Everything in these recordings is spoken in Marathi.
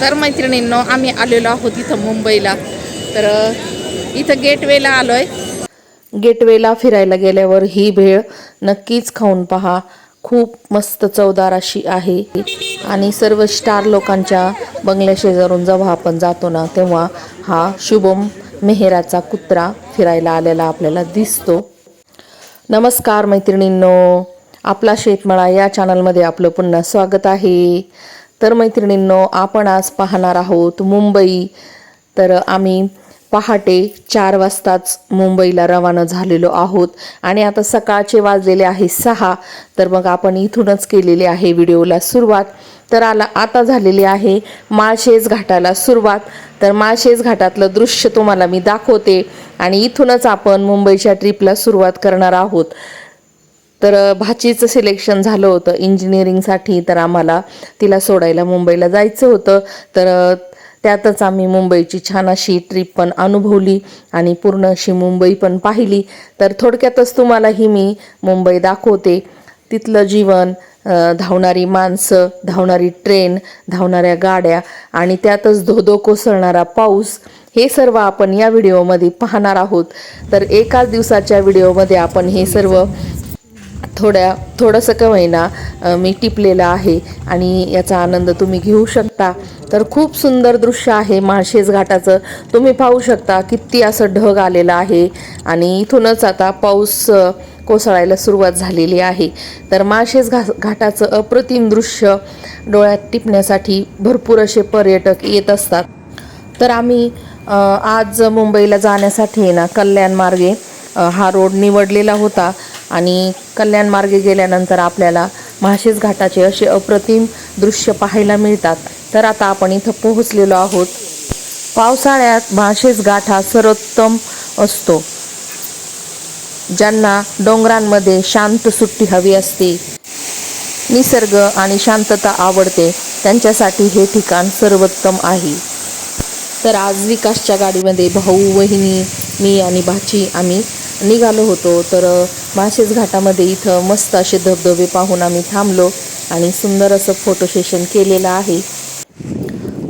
तर मैत्रिणींनो आम्ही आलेलो आहोत इथं मुंबईला. तर इथं गेटवेला आलोय. गेटवेला फिरायला गेल्यावर ही भेळ नक्कीच खाऊन पहा. खूप मस्त चवदार अशी आहे. आणि सर्व स्टार लोकांच्या बंगल्या शेजारून जेव्हा आपण जातो ना तेव्हा हा शुभम मेहराचा कुत्रा फिरायला आलेला आपल्याला दिसतो. नमस्कार मैत्रिणींनो. आपला शेतमळा या चॅनलमध्ये आपलं पुन्हा स्वागत आहे. तर मैत्रिणींनो आपण आज पाहणार आहोत मुंबई. तर आम्ही पहाटे चार वाजताच मुंबईला रवाना झालेलो आहोत. आणि आता सकाळचे वाजलेले आहे सहा. तर मग आपण इथूनच केलेले आहे व्हिडिओला सुरुवात. तर आला आता झालेली आहे माळशेज घाटाला सुरुवात. तर माळशेज घाटातलं दृश्य तुम्हाला मी दाखवते. आणि इथूनच आपण मुंबईच्या ट्रिपला सुरुवात करणार आहोत. तर भाचीचं सिलेक्शन झालं होतं इंजिनिअरिंगसाठी तर आम्हाला तिला सोडायला मुंबईला जायचं होतं. तर त्यातच आम्ही मुंबईची छान अशी ट्रिप पण अनुभवली आणि पूर्ण अशी मुंबई पण पाहिली. तर थोडक्यातच तुम्हालाही मी मुंबई दाखवते. तिथलं जीवन धावणारी माणसं धावणारी ट्रेन धावणाऱ्या गाड्या आणि त्यातच धोधो कोसळणारा पाऊस हे सर्व आपण या व्हिडिओमध्ये पाहणार आहोत. तर एकाच दिवसाच्या व्हिडिओमध्ये आपण हे सर्व थोड्या थोडंसं का होईना मी टिपलेलं आहे आणि याचा आनंद तुम्ही घेऊ शकता. तर खूप सुंदर दृश्य आहे माळशेज घाटाचं. तुम्ही पाहू शकता किती असं ढग आलेलं आहे आणि इथूनच आता पाऊस कोसळायला सुरुवात झालेली आहे. तर माळशेज घा घाटाचं अप्रतिम दृश्य डोळ्यात टिपण्यासाठी भरपूर असे पर्यटक येत असतात. तर आम्ही आज मुंबईला जाण्यासाठी ना कल्याण मार्गे हा रोड निवडलेला होता. आणि कल्याण मार्गे गेल्यानंतर आपल्याला महाशेज घाटाचे असे अप्रतिम दृश्य पाहायला मिळतात. तर आता आपण इथं पोहोचलेलो आहोत. पावसाळ्यात महाशेज घाट हा सर्वोत्तम असतो. ज्यांना डोंगरांमध्ये शांत सुट्टी हवी असते निसर्ग आणि शांतता आवडते त्यांच्यासाठी हे ठिकाण सर्वोत्तम आहे. तर आज विकासच्या गाडीमध्ये भाऊ वहिनी मी आणि भाची आम्ही निघालो होतो. तर अ, घाटामध्ये इथं मस्त असे धबधबे पाहून आम्ही थांबलो आणि सुंदर असं फोटो सेशन केलेलं आहे.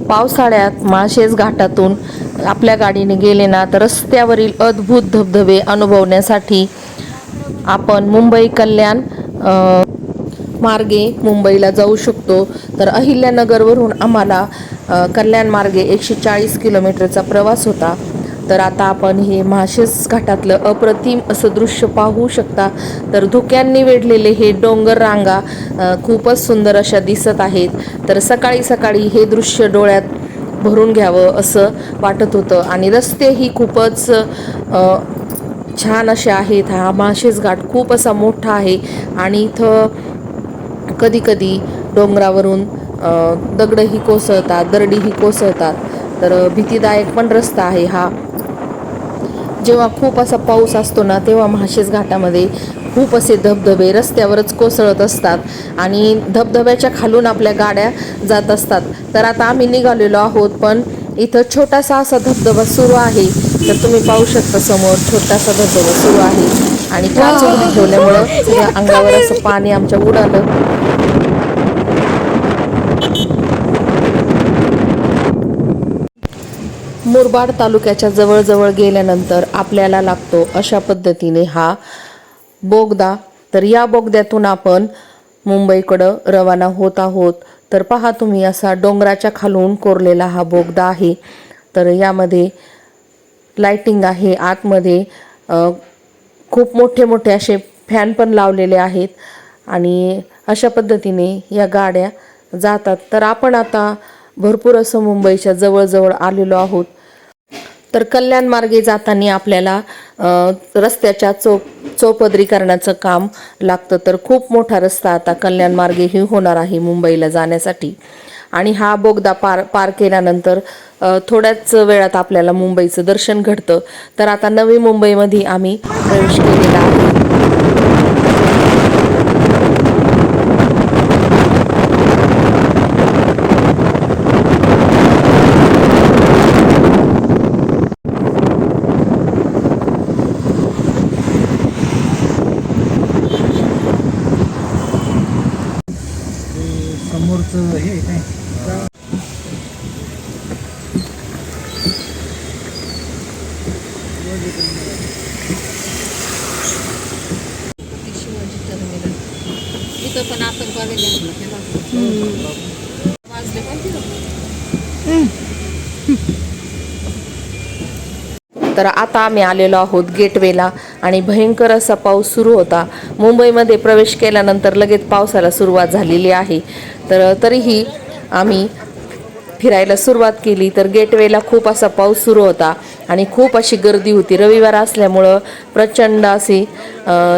पावसाळ्यात माळशेज घाटातून आपल्या गाडीने गेले ना तर रस्त्यावरील अद्भुत धबधबे अनुभवण्यासाठी आपण मुंबई कल्याण मार्गे मुंबईला जाऊ शकतो. तर अहिल्यानगरवरून आम्हाला कल्याण मार्गे एकशे चाळीस किलोमीटरचा प्रवास होता. तर आता आपण हे महाशेज घाटातलं अप्रतिम असं दृश्य पाहू शकता. तर धुक्यांनी वेढलेले हे डोंगर रांगा खूपच सुंदर अशा दिसत आहेत. तर सकाळी सकाळी हे दृश्य डोळ्यात भरून घ्यावं असं वाटत होतं. आणि रस्तेही खूपच छान असे आहेत. हा माशेस घाट खूप असा मोठा आहे. आणि इथं कधी कधी डोंगरावरून दगडही कोसळतात दरडीही कोसळतात. तर भीतीदायक पण रस्ता आहे हा. जेव्हा खूप असा पाऊस असतो ना तेव्हा महाशेज घाटामध्ये खूप असे धबधबे रस्त्यावरच कोसळत असतात आणि धबधब्याच्या खालून आपल्या गाड्या जात असतात. तर आता आम्ही निघालेलो आहोत पण इथं छोटासा असा धबधबा सुरू आहे. तर तुम्ही पाहू शकता समोर छोटासा धबधबा सुरू आहे. आणि काच ठेवल्यामुळं अंगावर असं पाणी आमच्या उडालं. मुरबाड तालुक्याच्या जवळजवळ गेल्यानंतर आपल्याला लागतो अशा पद्धतीने हा बोगदा. तर या बोगद्यातून आपण मुंबईकडं रवाना होत आहोत. तर पहा तुम्ही असा डोंगराच्या खालून कोरलेला हा बोगदा आहे. तर यामध्ये लाइटिंग आहे. आतमध्ये खूप मोठे मोठे असे फॅन पण लावलेले आहेत. आणि अशा पद्धतीने या गाड्या जातात. तर आपण आता भरपूर असं मुंबईच्या जवळजवळ आलेलो आहोत. तर कल्याण मार्गे जाताना आपल्याला रस्त्याच्या चोप चौपदरीकरणाचं काम लागतं. तर खूप मोठा रस्ता आता कल्याण मार्गेही होणार आहे मुंबईला जाण्यासाठी. आणि हा बोगदा पार पार केल्यानंतर थोड्याच वेळात आपल्याला मुंबईचं दर्शन घडतं. तर आता नवी मुंबईमध्ये आम्ही प्रवेश केलेला आहे. तर आता आम्ही आलेलो आहोत गेटवेला आणि भयंकर असा पाऊस सुरू होता. मुंबईमध्ये प्रवेश केल्यानंतर लगेच पावसाला सुरुवात झालेली आहे. तर तरीही आम्ही फिरायला सुरुवात केली तर गेटवेला खूप असा पाऊस सुरू होता आणि खूप अशी गर्दी होती. रविवार असल्यामुळं प्रचंड असे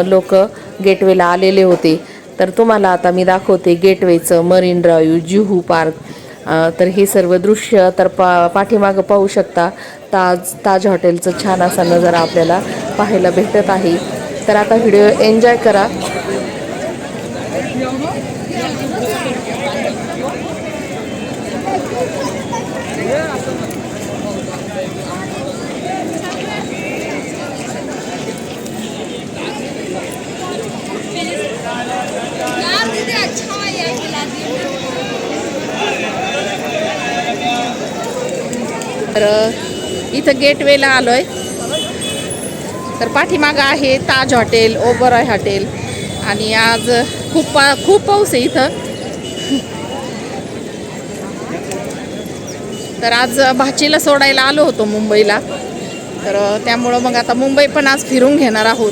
लोक गेटवेला आलेले होते. तर तुम्हाला आता मी दाखवते गेटवेचं मरीन ड्राईव्ह जुहू पार्क. तर हे सर्व दृश्य तर पा पाठीमागं पाहू शकता. ताज ताज हॉटेलचं छान असा नजारा आपल्याला पाहायला भेटत आहे. तर आता व्हिडिओ एन्जॉय करा. तर इथं गेटवेला आलोय. तर पाठीमागं आहे ताज हॉटेल ओबरॉय हॉटेल आणि आज खूप पा खूप पाऊस आहे इथं. तर आज भाचीला सोडायला आलो होतो मुंबईला. तर त्यामुळं मग आता मुंबई पण आज फिरून घेणार आहोत.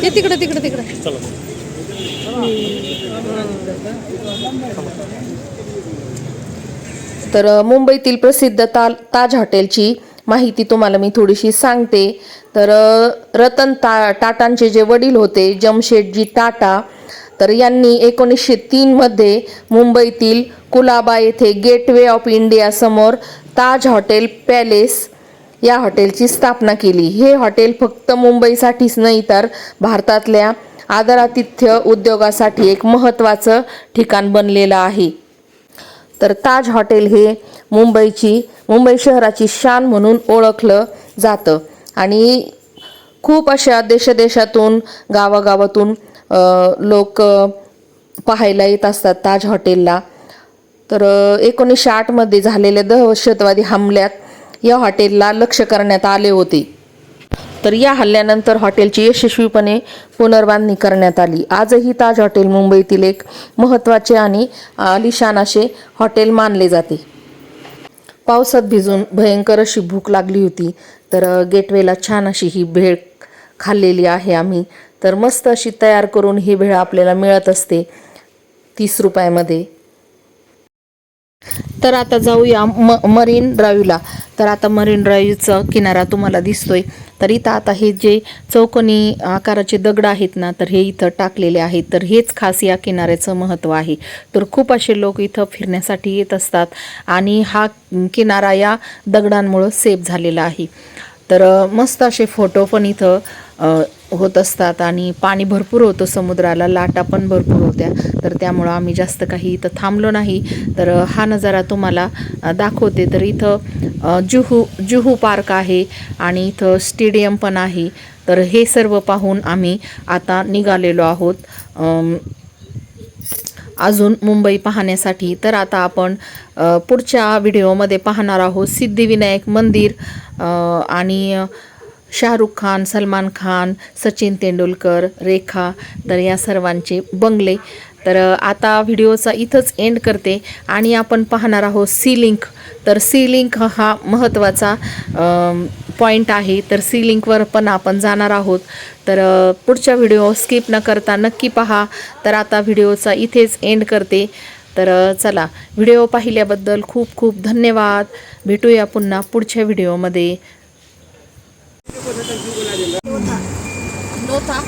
ते तिकडं तिकडं तिकडं. तर मुंबईतील प्रसिद्ध ता ताज हॉटेलची माहिती तुम्हाला मी थोडीशी सांगते. तर रतन ता टाटांचे जे वडील होते जमशेदजी टाटा तर यांनी एकोणीसशे तीनमध्ये मुंबईतील कुलाबा येथे गेटवे ऑफ इंडिया समोर ताज हॉटेल पॅलेस या हॉटेलची स्थापना केली. हे हॉटेल फक्त मुंबईसाठीच नाही तर भारतातल्या आदरातिथ्य उद्योगासाठी एक महत्त्वाचं ठिकाण बनलेलं आहे. तर ताज हॉटेल हे मुंबईची मुंबई शहराची शान म्हणून ओळखलं जातं. आणि खूप अशा देशदेशातून गावागावातून लोक पाहायला येत असतात ताज हॉटेलला. तर एकोणीसशे आठमध्ये झालेल्या दहशतवादी हमल्यात या हॉटेलला लक्ष करण्यात आले होते. तर या हल्ल्यानंतर हॉटेलची यशस्वीपणे पुनर्बांधणी करण्यात आली. आजही ताज हॉटेल मुंबईतील एक महत्त्वाचे आणि आलिशान असे हॉटेल मानले जाते. पावसात भिजून भयंकर अशी भूक लागली होती. तर गेटवेला छान अशी ही भेळ खाल्लेली आहे आम्ही. तर मस्त अशी तयार करून ही भेळ आपल्याला मिळत असते. तीस रुपयामध्ये. तर आता जाऊया म मरीन ड्राईव्हला. तर आता मरीन ड्राईव्हचा किनारा तुम्हाला दिसतोय. तर इथं आता हे जे चौकोनी आकाराचे दगड आहेत ना तर हे इथं टाकलेले आहेत. तर हेच खास या किनाऱ्याचं महत्त्व आहे. तर खूप असे लोक इथं फिरण्यासाठी येत असतात आणि हा किनारा या दगडांमुळं सेफ झालेला आहे. तर मस्त असे फोटो पण इथं होत असतात आणि पाणी भरपूर होतं समुद्राला लाटा पण भरपूर होत्या. तर त्यामुळं आम्ही जास्त काही इथं थांबलो नाही. तर हा नजारा तुम्हाला दाखवते. तर इथं जुहू जुहू पार्क आहे आणि इथं स्टेडियम पण आहे. तर हे सर्व पाहून आम्ही आता निघालेलो आहोत. अजून मुंबई पाहण्यासाठी. तर आता आपण पुढच्या व्हिडिओमध्ये पाहणार आहोत सिद्धिविनायक मंदिर आणि शाहरुख खान सलमान खान सचिन तेंडुलकर रेखा तर या सर्वांचे बंगले. तर आता व्हिडिओचा इथंच एंड करते आणि आपण पाहणार आहोत सी लिंक तर सी लिंक हा महत्त्वाचा पॉईंट आहे. तर सी लिंकवर पण आपण जाणार आहोत. तर पुढच्या व्हिडिओ स्किप न करता नक्की पहा. तर आता व्हिडिओचा इथेच एंड करते. तर चला व्हिडिओ पाहिल्याबद्दल खूप खूप धन्यवाद. भेटूया पुन्हा पुढच्या व्हिडिओमध्ये. লোথা লোথা